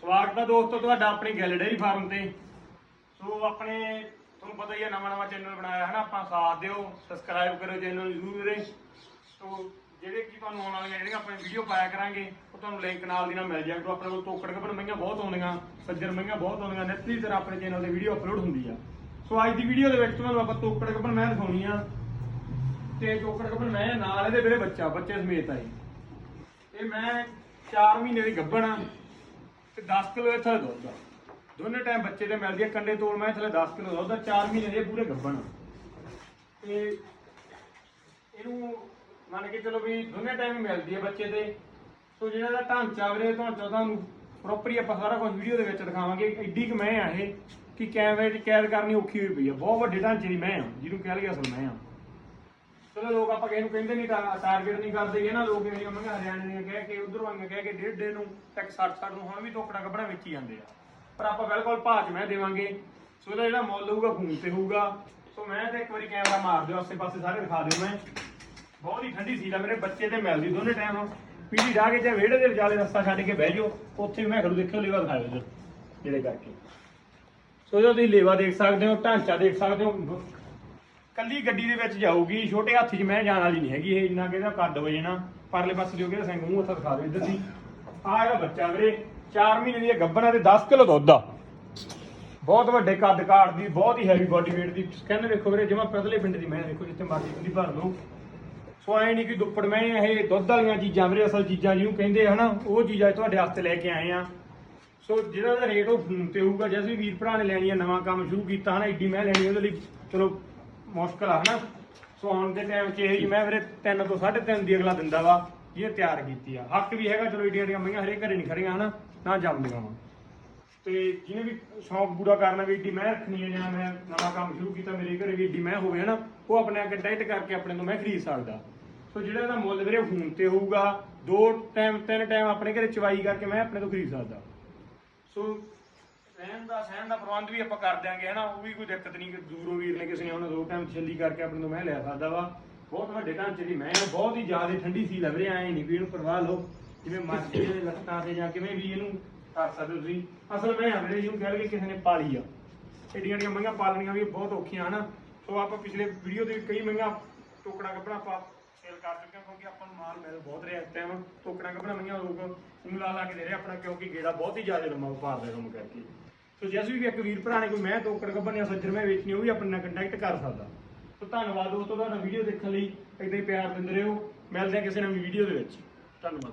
ਸਵਾਗਤ ਹੈ ਦੋਸਤੋ ਤੁਹਾਡਾ ਆਪਣੇ ਗੱਲ ਡੇਰੀ ਫਾਰਮ ਤੇ। ਸੋ ਆਪਣੇ ਤੁਹਾਨੂੰ ਪਤਾ ਹੀ ਹੈ ਨਵਾਂ ਨਵਾਂ ਚੈਨਲ ਬਣਾਇਆ ਹੈ ਨਾ, ਆਪਾਂ ਸਾਥ ਦਿਓ ਸਬਸਕ੍ਰਾਈਬ ਕਰੋ ਚੈਨਲ ਜ਼ਰੂਰ ਵੀਰੇ। ਸੋ ਜਿਹੜੇ ਕੀ ਤੁਹਾਨੂੰ ਆਉਣ ਵਾਲੀਆਂ ਜਿਹੜੀਆਂ ਆਪਾਂ ਵੀਡੀਓ ਪਾਇਆ ਕਰਾਂਗੇ, ਉਹ ਤੁਹਾਨੂੰ ਲਿੰਕ ਨਾਲ ਦੀ ਨਾਲ ਮਿਲ ਜਾਏਗਾ ਆਪਣੇ ਕੋਲ ਤੋਕੜ ਕੱਪੜ ਮਹੀਆਂ ਬਹੁਤ ਆਉਂਦੀਆਂ ਸੱਜਰ ਮਹੀਆਂ ਬਹੁਤ ਆਉਂਦੀਆਂ ਨਿੱਤ ਤਰ੍ਹਾਂ ਆਪਣੇ ਚੈਨਲ ਤੇ ਵੀਡੀਓ ਅਪਲੋਡ ਹੁੰਦੀ ਆ। ਸੋ ਅੱਜ ਦੀ ਵੀਡੀਓ ਦੇ ਵਿੱਚ ਤੁਹਾਨੂੰ ਆਪਾਂ ਤੋਕੜ ਕੱਪੜ ਮੈਂ ਦਿਖਾਉਣੀ ਆ ਤੇ ਤੋਕੜ ਕੱਪੜ ਮੈਂ ਨਾਲ ਇਹਦੇ ਮੇਰੇ ਬੱਚਾ, ਬੱਚੇ ਸਮੇਤ ਆਈ ਇਹ। ਮੈਂ 4 ਮਹੀਨੇ ਦੀ ਗੱਭਣ ਆ। ਤੇ 10 ਕਿਲੋ ਇੱਥੇ ਦੁੱਧ ਆ। ਦੋਨੇ ਟਾਈਮ ਬੱਚੇ ਦੇ ਮਿਲਦੀ ਆ, ਕੰਡੇ ਤੋਲ ਮੈਂ ਥਲੇ 10 ਕਿਲੋ ਦੁੱਧ ਆ 4 ਮਹੀਨੇ ਦੇ ਪੂਰੇ ਗੱਭਣ ਆ। ਤੇ ਇਹਨੂੰ ਮੰਨ ਕੇ ਚਲੋ ਵੀ ਦੋਨੇ ਟਾਈਮ ਮਿਲਦੀ ਹੈ ਬੱਚੇ ਦੇ ਸੋ ਜਿਹੜਾ ਦਾ ਢਾਂਚਾ ਵੀਰੇ ਢਾਂਚਾ ਤੁਹਾਨੂੰ ਪ੍ਰੋਪਰ ਹੀ ਆਪਾਂ ਸਾਰਾ ਕੁਝ ਵੀਡੀਓ ਦੇ ਵਿੱਚ ਦਿਖਾਵਾਂਗੇ ਐਡੀ ਕਿ ਮੈਂ ਆ ਇਹ, ਕਿ ਕੈਮਰੇ 'ਚ ਕੈਦ ਕਰਨੀ ਔਖੀ ਹੋਈ ਪਈ ਆ। ਬਹੁਤ ਵੱਡੇ ਢਾਂਚੇ ਦੀ ਮੈਂ ਆ, ਜਿਹਨੂੰ ਕਹਿ ਲਈਏ ਅਸਲ ਮੈਂ ਆ। ਚਲੋ ਲੋਕ ਆਪਾਂ ਕਿਸੇ ਨੂੰ ਕਹਿੰਦੇ ਨਹੀਂ ਟਾਰਗੇਟ ਨਹੀਂ ਕਰਦੇ ਇਹ ਨਾ ਲੋਕ ਜਿਹੜੀਆਂ ਮੰਗਾ ਹਰਿਆਣੇ ਦੀਆਂ ਕਹਿ ਕੇ, ਉਧਰੋਂ ਆਈਆਂ ਕਹਿ ਕੇ, ਡੇਢ ਡੇ ਨੂੰ ਤੱਕ 60 60 ਨੂੰ ਹੁਣ ਵੀ ਟੋਕੜਾ ਕੱਪੜਾ ਵਿੱਚ ਜਾਂਦੇ ਆ। ਪਰ ਆਪਾਂ ਬਿਲਕੁਲ ਭਾਜ ਮੈਂ ਦੇਵਾਂਗੇ। ਸੋ ਇਹਦਾ ਜਿਹੜਾ ਮੁੱਲ ਹੋਊਗਾ ਫੋਨ ਤੇ ਹੋਊਗਾ। ਸੋ ਮੈਂ ਤੇ ਇੱਕ ਵਾਰੀ ਕੈਮਰਾ ਮਾਰ ਦਿਓ ਆਸੇ ਪਾਸੇ ਸਾਰੇ ਦਿਖਾ ਦਿਓ ਮੈਂ। ਬਹੁਤ ਹੀ ਠੰਡੀ ਸੀਲ ਆ ਮੇਰੇ ਬੱਚੇ ਤੇ ਮਿਲਦੀ ਦੋਨੇ ਟਾਈਮ ਪੀੜੀ ਢਾ ਕੇ ਜਾਂ ਵਿਹੜੇ ਦੇ ਵਿਚਾਲੇ ਰਸਤਾ ਛੱਡ ਕੇ ਬਹਿ ਜਾਓ, ਉੱਥੇ ਮੈਂ ਖੜੂ ਦੇਖਿਓ, ਲੇਵਾ ਦਿਖਾਇਓ ਇੱਧਰ, ਜਿਹੜੇ ਕਰਕੇ। ਸੋ ਇਹਦਾ ਤੁਸੀਂ ਲੇਵਾ ਦੇਖ ਸਕਦੇ ਹੋ, ਢਾਂਚਾ ਦੇਖ ਸਕਦੇ ਹੋ ਕੱਲੀ ਗੱਡੀ ਦੇ ਵਿੱਚ ਜਾਊਗੀ, ਛੋਟੇ ਹਾਥੀ 'ਚ ਮੈਂ ਜਾਣ ਵਾਲੀ ਨਹੀਂ ਹੈਗੀ, ਇਹ ਇੰਨਾ ਕਿ ਕੱਦ ਹੋ ਜਾਣਾ? ਪਰਲੇ ਪਾਸੇ ਜੋ ਕਿ ਸਿੰਘ ਮੂੰਹ ਹੱਥ ਦਿਖਾ ਦਿਓ ਇੱਧਰ ਦੀ। ਆਹ ਇਹਦਾ ਬੱਚਾ ਵੀਰੇ 4 ਮਹੀਨੇ ਦੀ ਗੱਭਣਾ ਤੇ 10 ਕਿਲੋ ਦੁੱਧ ਆ। ਬਹੁਤ ਵੱਡੇ ਕੱਦ ਕਾਠ ਦੀ, ਬਹੁਤ ਹੀ ਹੈਵੀ ਬਾਡੀ weight ਦੀ। ਸਕਿਨ ਵੇਖੋ ਵੀਰੇ ਜਿਵੇਂ ਪਤਲੇ ਪਿੰਡ ਦੀ ਮੈਂ ਦੇਖੋ, ਜਿੱਥੇ ਮਰਜ਼ੀ ਤੁਸੀਂ ਭਰ ਲਓ ਸੋ ਐ ਨਹੀਂ ਕਿ ਦੁੱਪੜ ਮੈਂ ਇਹ ਦੁੱਧ ਵਾਲੀਆਂ ਚੀਜ਼ਾਂ ਵੀਰੇ, ਅਸਲ ਚੀਜ਼ਾਂ ਜਿਹਨੂੰ ਕਹਿੰਦੇ ਹਨਾ, ਉਹ ਚੀਜ਼ਾਂ ਤੁਹਾਡੇ ਵਾਸਤੇ ਲੈ ਕੇ ਆਏ ਆ। ਸੋ ਜਿਹੜਾ ਦਾ ਰੇਟ ਉਹ ਤੇ ਹੋਊਗਾ, ਜੇ ਅਸੀਂ ਵੀਰ ਭਰਾ ਨੇ ਲੈਣੀ ਆ ਨਵਾਂ ਕੰਮ ਸ਼ੁਰੂ ਕੀਤਾ ਹਨਾ ਏਡੀ ਮੈਂ ਲੈਣੀ ਉਹਦੇ ਲਈ, ਚਲੋ ਮੁਸ਼ਕਲ ਆ, ਹਨਾ? ਸੋ ਆਉਣ ਦੇ ਟਾਈਮ 'ਚ ਇਹ ਜੀ ਮੈਂ ਵੀਰੇ 3 ਤੋਂ 3.5 ਦੀ ਅਗਲਾ ਦਿੰਦਾ ਵਾ ਜਿਹਨੇ ਤਿਆਰ ਕੀਤੀ ਆ। ਹੱਕ ਵੀ ਹੈਗਾ, ਚਲੋ ਏਡੀਆਂ ਏਡੀਆਂ ਮਈਆਂ ਹਰੇ ਘਰੇ ਨਹੀਂ ਖੜੀਆਂ, ਹਨਾ? ਨਾ ਜੰਮਦੀਆਂ ਵਾ। ਤੇ ਜਿਹਨੇ ਵੀ ਸ਼ੌਂਕ ਪੂਰਾ ਕਰਨਾ ਵੀ ਏਡੀ ਮੈਂ ਰੱਖਣੀ ਹੈ ਜਾਂ ਮੈਂ ਨਵਾਂ ਕੰਮ ਸ਼ੁਰੂ ਕੀਤਾ, ਮੇਰੇ ਘਰੇ ਵੀ ਏਡੀ ਮੈਂ ਹੋਵੇ, ਹਨਾ? ਉਹ ਆਪਣੇ ਅੱਗੇ ਡਾਈਟ ਕਰਕੇ ਆਪਣੇ ਤੋਂ ਮੈਂ ਖਰੀਦ ਸਕਦਾ। ਸੋ ਜਿਹੜਾ ਇਹਦਾ ਮੁੱਲ ਵੀਰੇ ਫੋਨ ਤੇ ਹੋਊਗਾ, ਦੋ ਟਾਈਮ ਤਿੰਨ ਟਾਈਮ ਆਪਣੇ ਘਰੇ ਚਵਾਈ ਕਰਕੇ ਮੈਂ ਆਪਣੇ ਤੋਂ ਖਰੀਦ ਸਕਦਾ। ਸੋ ਰਹਿਣ ਦਾ, ਸਹਿਣ ਦਾ ਪ੍ਰਬੰਧ ਵੀ ਆਪਾਂ ਕਰ ਦਿਆਂਗੇ, ਹਨਾ? ਉਹ ਵੀ ਕੋਈ ਦਿੱਕਤ ਨਹੀਂ ਕਿ ਦੂਰੋਂ ਵੀਰ ਨੇ ਕਿਸੇ ਨੇ ਉਹਨਾਂ ਦੋ ਟਾਈਮ ਛੱਲੀ ਕਰਕੇ ਆਪਣੇ ਤੋਂ ਮੈਂ ਲਿਆ ਸਕਦਾ ਵਾ। ਬਹੁਤ ਵੱਡੇ ਢਾਂਚੇ ਦੀ ਮੈਂ ਬਹੁਤ ਹੀ ਜ਼ਿਆਦਾ ਠੰਡੀ ਸੀ ਲੱਗ ਰਿਹਾ, ਐ ਨਹੀਂ ਵੀ ਇਹਨੂੰ ਪਰਵਾਹ ਲਓ। ਜਿਵੇਂ ਮਰਜ਼ੀ ਦੇ ਲੱਤਾਂ ਤੇ ਜਾਂ ਕਿਵੇਂ ਵੀ ਇਹਨੂੰ ਕਰ ਸਕਦੇ ਤੁਸੀਂ। ਅਸਲ ਮੈਂ ਆ ਮੇਰੇ ਕਹਿ ਲਗੇ ਕਿਸੇ ਨੇ ਪਾਲੀ ਆ। ਏਡੀਆਂ ਏਡੀਆਂ ਮਹੀਆਂ ਪਾਲਣੀਆਂ ਵੀ ਬਹੁਤ ਔਖੀਆਂ, ਹਨਾ? ਸੋ ਆਪਾਂ ਪਿਛਲੇ ਵੀਡੀਓ ਦੇ ਕਈ ਮਹੀਆਂ ਟੋਕੜਾ ਕੱਪੜਾ ਆਪਾਂ ਸੇਲ ਕਰ ਚੁੱਕੇ ਹਾਂ, ਕਿਉਂਕਿ ਆਪਾਂ ਨੂੰ ਮਾਲ ਮਿਲ ਬਹੁਤ ਰਿਹਾ ਇਸ ਟਾਈਮ ਟੋਕੜਾ ਕੱਪੜਾ ਮਹੀਆਂ ਲੋਕ ਉਂਗਲਾ ਲਾ ਕੇ ਦੇ ਰਹੇ ਆਪਣਾ, ਕਿਉਂਕਿ ਗੇੜਾ ਬਹੁਤ ਹੀ ਜ਼ਿਆਦਾ ਲੰਮਾ ਵਪਾਰ ਦਾ ਕੰਮ ਕਰਕੇ। ਸੋ ਜਿਸ ਵੀ ਇੱਕ ਵੀਰ ਭਰਾ ਨੇ ਕੋਈ ਮੈਂ ਤੋਕੜ ਕੱਪੜ ਜਾਂ ਸੱਜਰ ਮੈਂ ਵੇਚਣੀ, ਉਹ ਵੀ ਆਪਣੇ ਨਾਲ ਕੰਟੈਕਟ ਕਰ ਸਕਦਾ। ਸੋ ਧੰਨਵਾਦ ਦੋਸਤੋ ਤੁਹਾਡਾ ਵੀਡੀਓ ਦੇਖਣ ਲਈ। ਇਦਾਂ ਹੀ ਪਿਆਰ ਦਿੰਦੇ ਰਹੋ। ਮਿਲਦੇ ਹਾਂ ਕਿਸੇ ਨਵੀਂ ਵੀਡੀਓ ਦੇ ਵਿੱਚ। ਧੰਨਵਾਦ